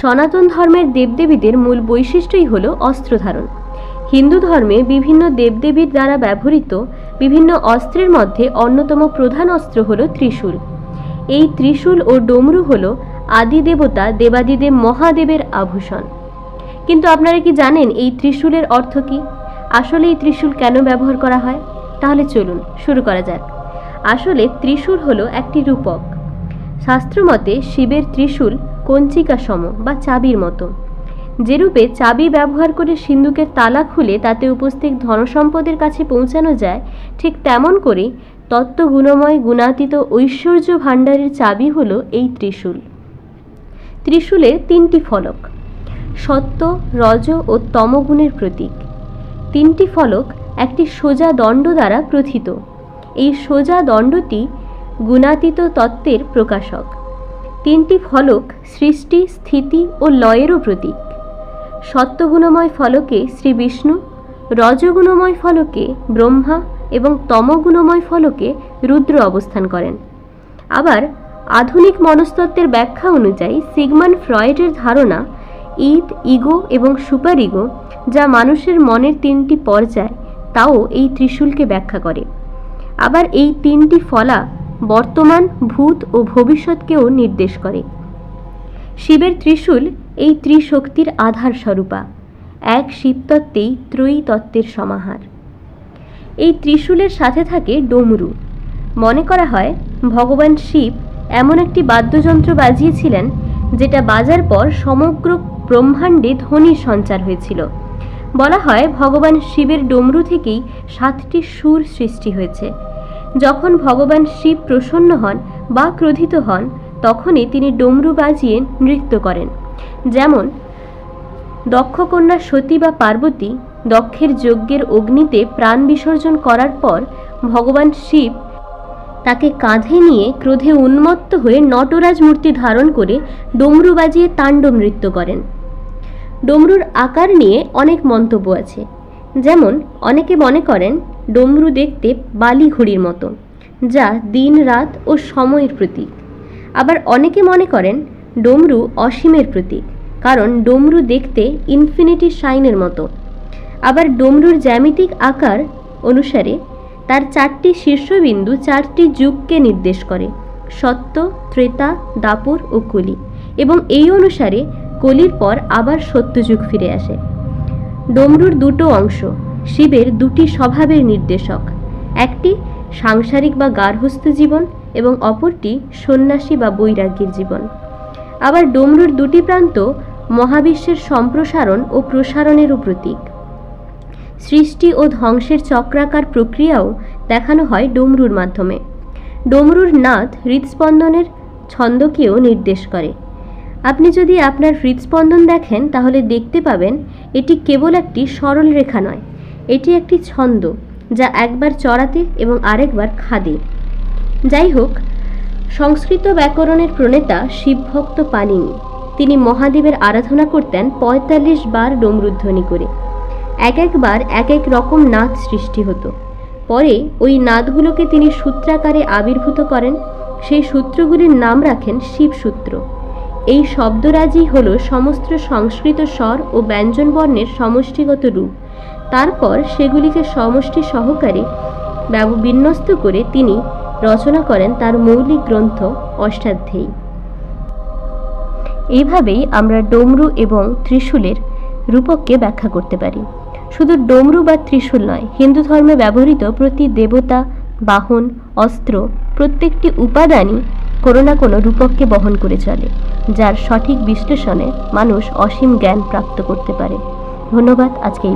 সনাতন ধর্মের দেবদেবীদের মূল বৈশিষ্ট্যই হল অস্ত্রধারণ হিন্দু ধর্মে বিভিন্ন দেবদেবীর দ্বারা ব্যবহৃত বিভিন্ন অস্ত্রের মধ্যে অন্যতম প্রধান অস্ত্র হল ত্রিশূল। এই ত্রিশূল ও ডমরু হল আদি দেবতা দেবাদিদেব মহাদেবের আভূষণ। কিন্তু আপনারা কি জানেন এই ত্রিশূলের অর্থ কি? আসলে এই ত্রিশূল কেন ব্যবহার করা হয়? তাহলে চলুন শুরু করা যাক। আসলে ত্রিশূল হলো একটি রূপক। শাস্ত্রমতে শিবের ত্রিশূল কঞ্চিকা সম বা চাবির মতো। যেরূপে চাবি ব্যবহার করে সিন্ধুকের তালা খুলে তাতে উপস্থিত ধনসম্পদের কাছে পৌঁছানো যায়, ঠিক তেমন করে তত্ত্ব গুণময় গুণাতীত ঐশ্বর্য ভাণ্ডারের চাবি হল এই ত্রিশূল। ত্রিশূলের তিনটি ফলক, সত্য, রজ ও তমগুণের প্রতীক। তিনটি ফলক একটি সোজা দণ্ড দ্বারা প্রথিত। এই সোজা দণ্ডটি গুণাতীত তত্ত্বের প্রকাশক। তিনটি ফলক সৃষ্টি, স্থিতি ও লয়েরও প্রতীক। সত্যগুণময় ফলকে শ্রী বিষ্ণু, রজগুণময় ফলকে ব্রহ্মা এবং তমগুণময় ফলকে রুদ্র অবস্থান করেন। আবার আধুনিক মনস্তত্ত্বের ব্যাখ্যা অনুযায়ী সিগমান ফ্রয়েডের ধারণা ঈদ ইগো এবং সুপার ইগো যা মানুষের মনের তিনটি পর্যায়, তাও এই ত্রিশূলকে ব্যাখ্যা করে। আবার এই তিনটি ফলা বর্তমান, ভূত ও ভবিষ্যৎকেও নির্দেশ করে। শিবের ত্রিশূল এই ত্রিশক্তির আধার স্বরূপা এক শিবতত্ত্বেই ত্রয়ী তত্ত্বের সমাহার। এই ত্রিশূলের সাথে থাকে ডমরু। মনে করা হয়, ভগবান শিব এমন একটি বাদ্যযন্ত্র বাজিয়েছিলেন, যেটা বাজার পর সমগ্র ব্রহ্মাণ্ডে ধ্বনির সঞ্চার হয়েছিল। বলা হয়, ভগবান শিবের ডমরু থেকেই সাতটি সুর সৃষ্টি হয়েছে। যখন ভগবান শিব প্রসন্ন হন বা ক্রোধিত হন, তখনই তিনি ডমরু বাজিয়ে নৃত্য করেন। যেমন দক্ষকন্যা সতী বা পার্বতী দক্ষের যজ্ঞের অগ্নিতে প্রাণ বিসর্জন করার পর ভগবান শিব তাকে কাঁধে নিয়ে ক্রোধে উন্মত্ত হয়ে নটরাজ মূর্তি ধারণ করে ডমরু বাজিয়ে তাণ্ডব নৃত্য করেন। ডমরুর আকার নিয়ে অনেক মন্তব্য আছে। যেমন, অনেকে মনে করেন ডমরু দেখতে বালি ঘড়ির মতো, যা দিন রাত ও সময়ের প্রতীক। আবার অনেকে মনে করেন ডমরু অসীমের প্রতীক, কারণ ডমরু দেখতে ইনফিনিটি সাইনের মতো। আবার ডমরুর জ্যামিতিক আকার অনুসারে তার চারটি শীর্ষবিন্দু চারটি যুগকে নির্দেশ করে, সত্য, ত্রেতা, দাপর ও কলি, এবং এই অনুসারে কলির পর আবার সত্যযুগ ফিরে আসে। ডমরুর দুটো অংশ শিবের দুটি স্বভাবের নির্দেশক। একটি সাংসারিক বা গার্হস্থ জীবন এবং অপরটি সন্ন্যাসী বা বৈরাগ্যের জীবন। আবার ডমরুর দুটি প্রান্ত মহাবিশ্বের সম্প্রসারণ ও প্রসারণেরও প্রতীক। সৃষ্টি ও ধ্বংসের চক্রাকার প্রক্রিয়াও দেখানো হয় ডমরুর মাধ্যমে। ডমরুর নাদ হৃদস্পন্দনের ছন্দকেও নির্দেশ করে। আপনি যদি আপনার হৃদস্পন্দন দেখেন, তাহলে দেখতে পাবেন এটি কেবল একটি সরল রেখা নয়। এটি একটি ছন্দ যা একবার চড়াতে এবং আরেকবার খাদে। যাই হোক সংস্কৃত ব্যাকরণের প্রণেতা শিবভক্ত পানিনি তিনি মহাদেবের আরাধনা করতেন পঁয়তাল্লিশ বার ডমরুধ্বনি করে। এক একবার এক এক রকম নাদ সৃষ্টি হতো। পরে ওই নাদগুলোকে তিনি সূত্রাকারে আবির্ভূত করেন। সেই সূত্রগুলির নাম রাখেন শিবসূত্র। এই শব্দরাজি হল সমস্ত সংস্কৃত স্বর ও ব্যঞ্জনবর্ণের সমষ্টিগত রূপ। তারপর সেগুলিকে সমষ্টি সহকারে বিন্যস্ত করে তিনি রচনা করেন তার মৌলিক গ্রন্থ অষ্টাধ্যায়ী। এইভাবেই আমরা ডমরু এবং ত্রিশূলের রূপককে ব্যাখ্যা করতে পারি। শুধু ডমরু বা ত্রিশূল নয়, হিন্দু ধর্মে ব্যবহৃত প্রতি দেবতা, বাহন, অস্ত্র, প্রত্যেকটি উপাদানই কোনো না কোনো রূপককে বহন করে চলে, যার সঠিক বিশ্লেষণে মানুষ অসীম জ্ঞান প্রাপ্ত করতে পারে। ধন্যবাদ, আজকে এই